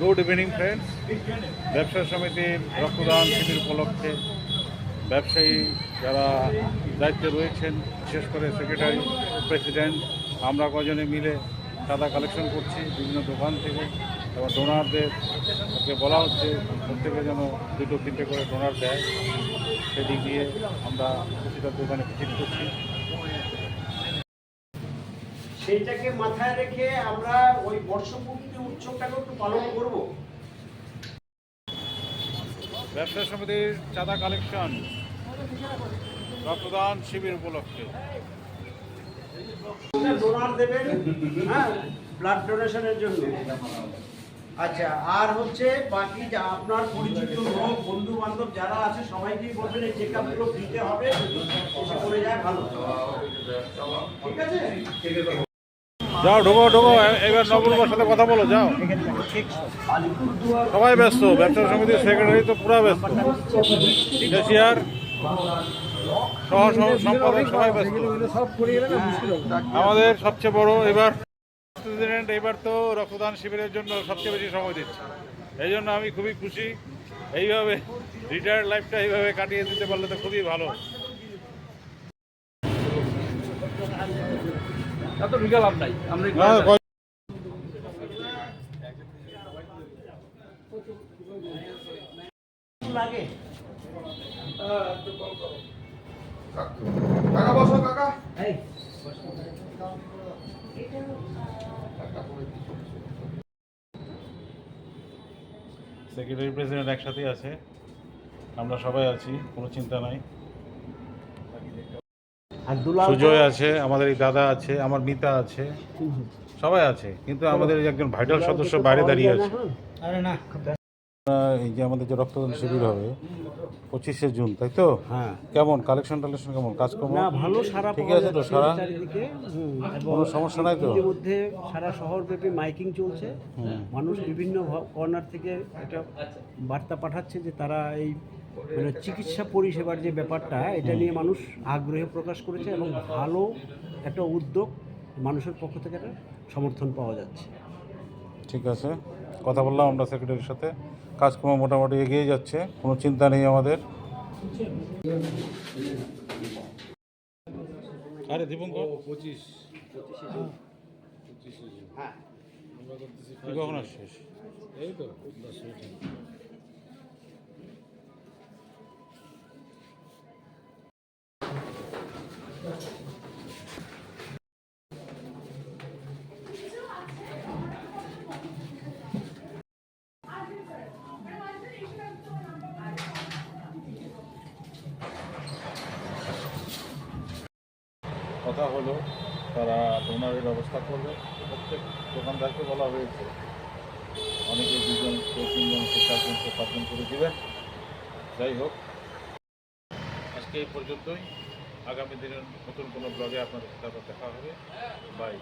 Good evening friends ব্যবসা সমিতির রক্তদান শিবির উপলক্ষে ব্যবসায়ী যারা দায়িত্বে রয়েছেন, বিশেষ করে সেক্রেটারি প্রেসিডেন্ট আমরা কজনে মিলে চাঁদা কালেকশন করছি বিভিন্ন দোকান থেকে। এবার ডোনারদেরকে বলা হচ্ছে, প্রত্যেকে যেন দুটো তিনটে করে ডোনার দেয়। সেদিক দিয়ে আমরা প্রতিটা দোকানে ভিজিট করছি। সেইটাকে মাথায় রেখে আমরা ওই বর্ষপূর্তি উৎসবটাকে একটু পালন করব। ব্যবসা সমিতির চাঁদা কালেকশন রক্তদান শিবির উপলক্ষে। ডোনার দেবেন হ্যাঁ ব্লাড ডোনেশনের জন্য। আচ্ছা আর হচ্ছে বাকি যা আপনার পরিচিত লোক বন্ধু বান্ধব যারা আছে সবাইকেই বলবেন এই চেক আপগুলো দিতে হবে করে যায় ভালো। ঠিক আছে। যাও, ঢোকো ঢোকো। এবার নবরূপার সাথে কথা বলো, যাও। সবাই ব্যস্ত, ব্যবসা সমিতির সেক্রেটারি তো পুরো ব্যস্ত। ক্যাশিয়ার সহ, সহ- সম্পাদক সবাই ব্যস্ত। আমাদের সবচেয়ে বড় এবার প্রেসিডেন্ট এবার তো রক্তদান শিবিরের জন্য সবচেয়ে বেশি সময় দিচ্ছে। এই জন্য আমি খুবই খুশি। এইভাবে রিটায়ার্ড লাইফটা এইভাবে কাটিয়ে দিতে পারলে তো খুবই ভালো। এত ঢুকে লাভ নাই। আমরা লাগে। কাকা বসো কাকা। এই। সেক্রেটারি প্রেসিডেন্ট একসাথেই আছে। আমরা সবাই আছি কোনো চিন্তা নাই। সুজয় আছে আমাদের এই দাদা আছে আমার মিতা আছে সবাই আছে কিন্তু আমাদের এই একজন ভাইটাল সদস্য বাইরে দাঁড়িয়ে আছে। আরে না আহ, এই যে আমাদের যে রক্তদান শিবির হবে পঁচিশে জুন তাই তো? হ্যাঁ। কেমন? কালেকশন টালেকশন কেমন? কাজকর্ম? না ভালো সারা ঠিক আছে তো সারা? কোনো সমস্যা নাই তো? ইতিমধ্যে সারা শহরব্যাপী মাইকিং চলছে। মানুষ বিভিন্ন কর্নার থেকে একটা বার্তা পাঠাচ্ছে যে তারা এই মানে চিকিৎসা পরিষেবার যে ব্যাপারটা এটা নিয়ে মানুষ আগ্রহ প্রকাশ করেছে এবং ভালো একটা উদ্যোগ মানুষের পক্ষ থেকে একটা সমর্থন পাওয়া যাচ্ছে। ঠিক আছে। কথা বললাম আমরা সেক্রেটারির সাথে। কাজকর্ম মোটামুটি এগিয়ে যাচ্ছে কোনো চিন্তা নেই আমাদের। আরে দীপঙ্কর। পঁচিশ। হ্যাঁ। তুই কখন আসছিস? এই তো কথা হলো, তারা ডোনারের ব্যবস্থা করবে। প্রত্যেক দোকানদারকে বলা হয়েছে, অনেকে দুজন কেউ তিনজন, কেউ চারজন, কেউ পাঁচজন করে দেবেন যাই হোক, আজকে এই পর্যন্তই। আগামী দিনের নতুন কোনো ব্লগে আপনাদের সাথে দেখা হবে। বাই